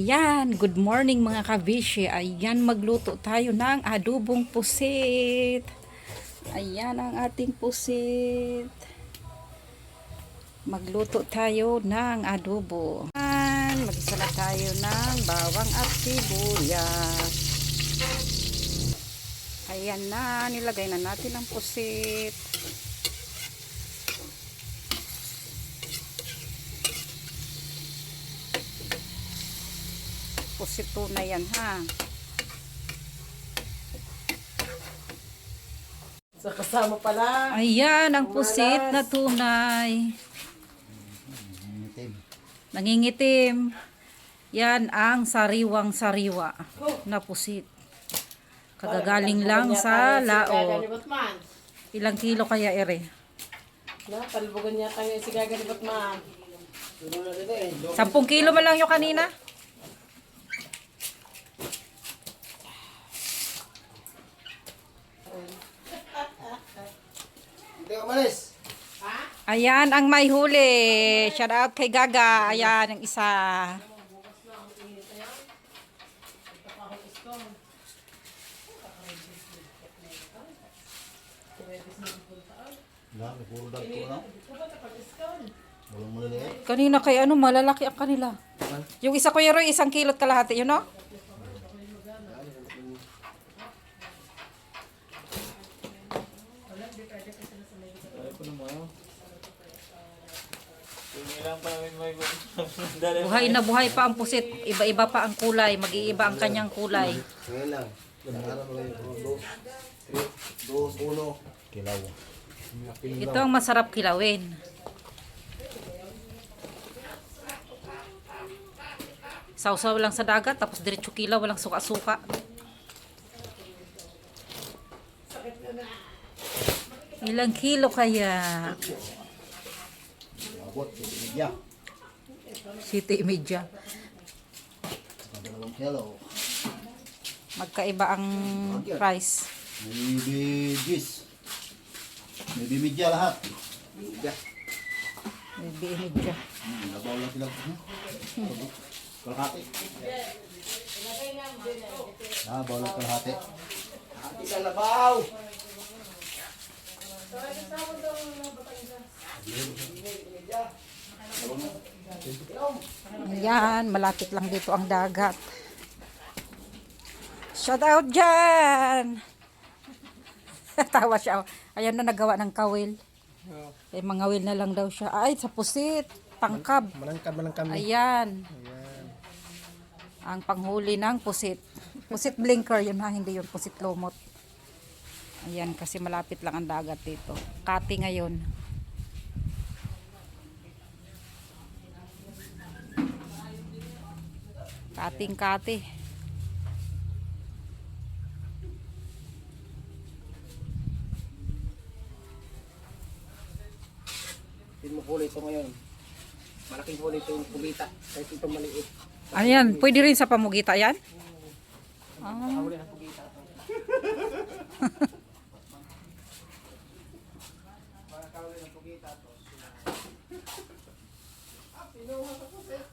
Ayan, good morning mga kabishi. Ayan, magluto tayo ng adobong pusit. Ayan ang ating pusit. Magluto tayo ng adobo. Ayan, magisa na tayo ng bawang at sibuyas. Ayan na, nilagay na natin ang pusit. Pusit na yan ha. Sa kasama pala. Ayan, ang pusit na tunay. Nangingitim. Yan ang sariwang sariwa na pusit. Kagagaling lang sa lao. Ilang kilo kaya ere? Na, talbogan niya tayo si Gaga ni Batman. Sampung kilo man lang yung kanina? Hindi ka malis. Ayan ang may huli. Shout out kay Gaga. Ayan ang isa. Kanina kay ano, malalaki ang kanila. Yung isa ko yun, isang kilot kalahati, yun no? Buhay na buhay pa ang pusit. Iba-iba pa ang kulay. Mag-iiba ang kanyang kulay. Ngayon lang. Dos, uno. Kilaw. Ito ang masarap kilawin. Sausaw lang sa dagat, tapos diretso kilaw, walang suka-suka. Ilang kilo kaya? Abot, media. City Media. Dalawang kilo. Magkaiba ang price. Maybe this. Maybe media lahat. Media. Maybe Media. Hmm, labaw lang sila. Hmm. Kalahati. Ah, bawal lang kalahati. Kalahati lang labaw. Ayan, malapit lang dito ang dagat. Shout out dyan! Tawa siya. Ayan na nagawa ng kawil. Eh, mangawil na lang daw siya. Ay, sa pusit. Tangkab. Malangkad man lang kami. Ayan. Ang panghuli ng pusit. Pusit blinker yun ha, hindi yun pusit lumot. Ayan, kasi malapit lang ang dagat dito. Kati ngayon. Kating-kati. Din mo huli ito ngayon. Malaking huli ito yung kumita. Kahit ito maliit. Ano? Pwede rin sa pamugita yan? Ah. Oh. Pinuha ko sa